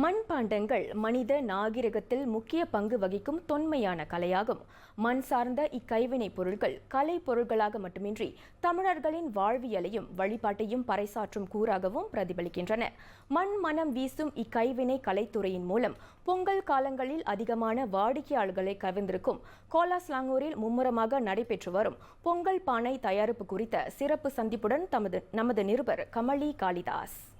மண்பாண்டங்கள் மனித நாகரிகத்தில் முக்கிய பங்கு வகிக்கும் தொன்மையான கலையாகும். மண் சார்ந்த இக்கைவினைப் பொருட்கள் கலை பொருட்களாக மட்டுமின்றி தமிழர்களின் வாழ்வியலையும் வழிபாட்டையும் பறைசாற்றும் கூறாகவும் பிரதிபலிக்கின்றன. மண் மனம் வீசும் இக்கைவினை கலைத்துறையின் மூலம் பொங்கல் காலங்களில் அதிகமான வாடிக்கையாளர்களை கவிழ்ந்திருக்கும் கோலாஸ்லாங்கூரில் மும்முரமாக நடைபெற்று வரும் பொங்கல் பானை தயாரிப்பு குறித்த சிறப்பு சந்திப்புடன் தமது நமது நிருபர் கமலி காளிதாஸ்.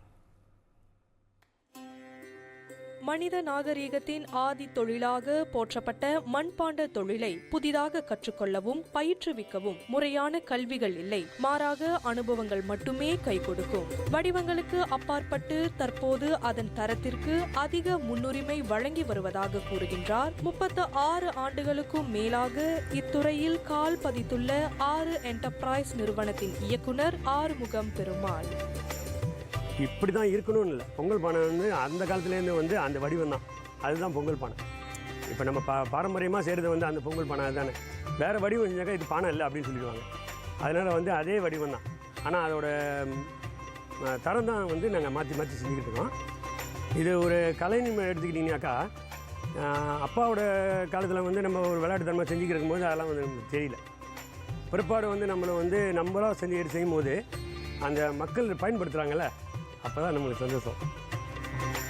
மனித நாகரீகத்தின் ஆதி தொழிலாக போற்றப்பட்ட மண்பாண்ட தொழிலை புதிதாக கற்றுக்கொள்ளவும் பயிற்றுவிக்கவும் முறையான கல்விகள் இல்லை. மாறாக அனுபவங்கள் மட்டுமே கை கொடுக்கும். வடிவங்களுக்கு அப்பாற்பட்டு தற்போது அதன் தரத்திற்கு அதிக முன்னுரிமை வழங்கி வருவதாக கூறுகின்றார். முப்பத்து ஆறு ஆண்டுகளுக்கும் மேலாக இத்துறையில் கால் பதித்துள்ள ஆறு என்டர்பிரைஸ் நிறுவனத்தின் இயக்குனர் ஆறுமுகம் பெருமாள். இப்படி தான் இருக்கணும்னு இல்லை. பொங்கல் பானை வந்து அந்த காலத்துலேருந்து வந்து அந்த வடிவம் தான் அதுதான் பொங்கல் பானை. இப்போ நம்ம பா பாரம்பரியமாக செய்கிறது வந்து அந்த பொங்கல் பானை அதுதானே. வேறு வடிவம் செஞ்சாக்கா இது பானை இல்லை அப்படின்னு சொல்லிடுவாங்க. அதனால் வந்து அதே வடிவம் தான் ஆனால் அதோட தரம் தான் வந்து நாங்கள் மாற்றி மாற்றி செஞ்சுக்கிட்டு இருக்கோம். இது ஒரு கலை நம்ம எடுத்துக்கிட்டிங்கனாக்கா அப்பாவோட காலத்தில் வந்து நம்ம ஒரு விளையாட்டுத்தனமாக செஞ்சுக்கிட்டு இருக்கும்போது அதெல்லாம் வந்து நமக்கு தெரியல. பிற்பாடு வந்து நம்மளை வந்து நம்மளாக செஞ்சு எடுத்து செய்யும்போது அந்த மக்கள் பயன்படுத்துகிறாங்கல்ல அப்போ தான் நம்மளுக்கு சந்தோஷம்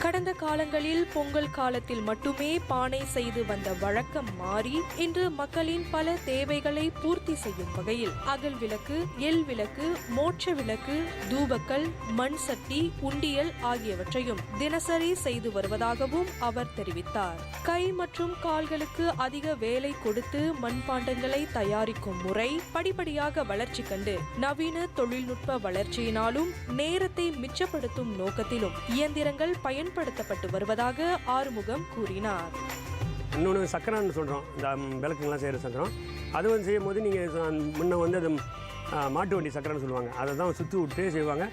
கடந்த காலங்களில் பொங்கல் காலத்தில் மட்டுமே பானை செய்து வந்த வழக்கம் மாறி இன்று மக்களின் பல தேவைகளை பூர்த்தி செய்யும் வகையில் அகல் விளக்கு எல் விளக்கு மோட்ச விளக்கு தூபக்கல் மண் சட்டி உண்டியல் ஆகியவற்றையும் தினசரி செய்து வருவதாகவும் அவர் தெரிவித்தார். கை மற்றும் கால்களுக்கு அதிக வேலை கொடுத்து மண்பாண்டங்களை தயாரிக்கும் முறை படிப்படியாக வளர்ச்சி கண்டு நவீன தொழில்நுட்ப வளர்ச்சியினாலும் நேரத்தை மிச்சப்படுத்தும் நோக்கத்திலும் இயந்திரங்கள் பயன்படுத்தப்பட்டு வருவதாக ஆறுமுகம் கூறினார். இன்னொன்று சக்கரான்னு சொல்கிறோம் இந்த விளக்குங்கெல்லாம் செய்கிற சக்கரம். அது வந்து செய்யும் போது நீங்கள் முன்ன வந்து அது மாட்டு வண்டி சக்கரம்னு சொல்லுவாங்க. அதை தான் சுற்றி விட்டு செய்வாங்க.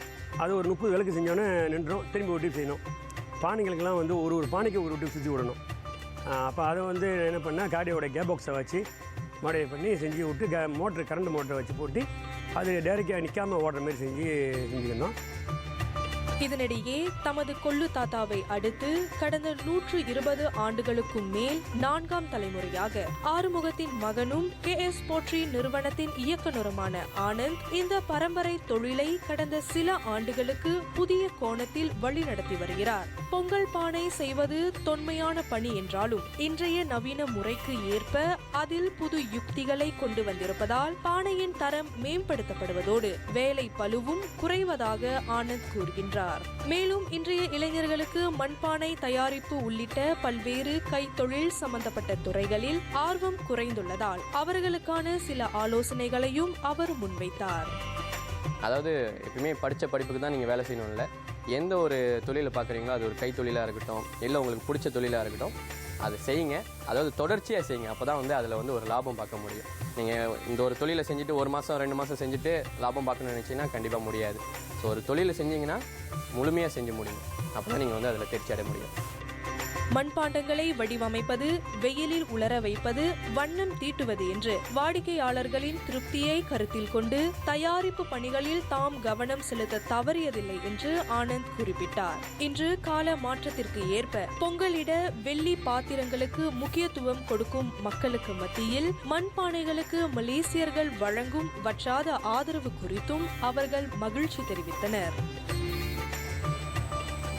அது ஒரு முப்பது விளக்கு செஞ்சோன்னே நின்றோம் திரும்பி ஒரு டிப் செய்யணும். பானைகளுக்கெல்லாம் வந்து ஒரு ஒரு பானைக்கு ஒரு டிப் சுற்றி விடணும். அப்போ அதை வந்து என்ன பண்ணால் காடியோட கேபாக்ஸை பாக்ஸை வச்சு மாடிஃபை பண்ணி செஞ்சு விட்டு கே மோட்ரு கரண்ட் மோட்டரை வச்சு போட்டு அது டேரெக்டாக நிற்காமல் ஓடுற மாதிரி செஞ்சு செஞ்சுக்கணும். இதனிடையே தமது கொள்ளு தாத்தாவை அடுத்து கடந்த நூற்று இருபது ஆண்டுகளுக்கும் மேல் நான்காம் தலைமுறையாக ஆறுமுகத்தின் மகனும் கே எஸ் போற்றி நிறுவனத்தின் இயக்குனருமான ஆனந்த் இந்த பரம்பரை தொழிலை கடந்த சில ஆண்டுகளுக்கு புதிய கோணத்தில் வழிநடத்தி வருகிறார். பொங்கல் பானை செய்வது தொன்மையான பணி என்றாலும் இன்றைய நவீன முறைக்கு ஏற்ப அதில் புது யுக்திகளை கொண்டு வந்திருப்பதால் பானையின் தரம் மேம்படுத்தப்படுவதோடு வேலை பழுவும் குறைவதாக ஆனந்த் கூறுகின்றார். மேலும் இன்றைய இளைஞர்களுக்கு மண்பானை தயாரிப்பு உள்ளிட்ட பல்வேறு கைத்தொழில் சம்பந்தப்பட்ட துறைகளில் ஆர்வம் குறைந்துள்ளதால் அவர்களுக்கான சில ஆலோசனைகளையும் அவர் முன்வைத்தார். அதாவது எப்பயுமே படித்த படிப்புக்கு தான் நீங்கள் வேலை செய்யணும் இல்லை எந்த ஒரு தொழிலை பார்க்குறீங்களோ அது ஒரு கைத்தொழிலாக இருக்கட்டும் இல்லை உங்களுக்கு பிடிச்ச தொழிலாக இருக்கட்டும் அதை செய்யுங்க. அதாவது தொடர்ச்சியாக செய்யுங்க. அப்போ தான் வந்து அதில் வந்து ஒரு லாபம் பார்க்க முடியும். நீங்கள் இந்த ஒரு தொழிலை செஞ்சுட்டு ஒரு மாதம் ரெண்டு மாதம் செஞ்சுட்டு லாபம் பார்க்கணும்னு நினச்சிங்கன்னா கண்டிப்பாக முடியாது. ஸோ ஒரு தொழிலை செஞ்சிங்கன்னா முழுமையாக செஞ்சு முடியும். அப்போ தான் நீங்கள் வந்து அதில் தேர்ச்சி அடைய முடியும். மண்பாண்டங்களை வடிவமைப்பது வெயிலில் உலர வைப்பது வண்ணம் தீட்டுவது என்று வாடிக்கையாளர்களின் திருப்தியை கருத்தில் கொண்டு தயாரிப்பு பணிகளில் தாம் கவனம் செலுத்த தவறியதில்லை என்று ஆனந்த் குறிப்பிட்டார். இன்று கால மாற்றத்திற்கு ஏற்ப பொங்கலிட வெள்ளி பாத்திரங்களுக்கு முக்கியத்துவம் கொடுக்கும் மக்களுக்கு மத்தியில் மண்பானைகளுக்கு மலேசியர்கள் வழங்கும் வற்றாத ஆதரவு குறித்தும் அவர்கள் மகிழ்ச்சி தெரிவித்தனர்.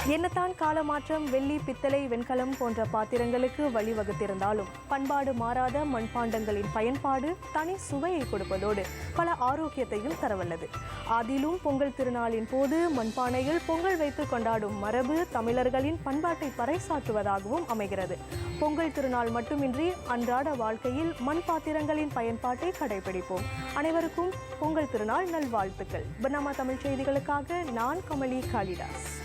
என்னத்தான் காலமாற்றம் வெள்ளி பித்தளை வெண்கலம் போன்ற பாத்திரங்களுக்கு வழிவகுத்திருந்தாலும் பண்பாடு மாறாத மண்பாண்டங்களின் பயன்பாடு தனி சுவையை கொடுப்பதோடு பல ஆரோக்கியத்தையும் தரவல்லது. அதிலும் பொங்கல் திருநாளின் போது மண்பானையில் பொங்கல் வைத்து கொண்டாடும் மரபு தமிழர்களின் பண்பாட்டை பறைசாற்றுவதாகவும் அமைகிறது. பொங்கல் திருநாள் மட்டுமின்றி அன்றாட வாழ்க்கையில் மண் பாத்திரங்களின் பயன்பாட்டை கடைபிடிப்போம். அனைவருக்கும் பொங்கல் திருநாள் நல்வாழ்த்துக்கள். பனாமா தமிழ் செய்திகளுக்காக நான் கமலி காளிதாஸ்.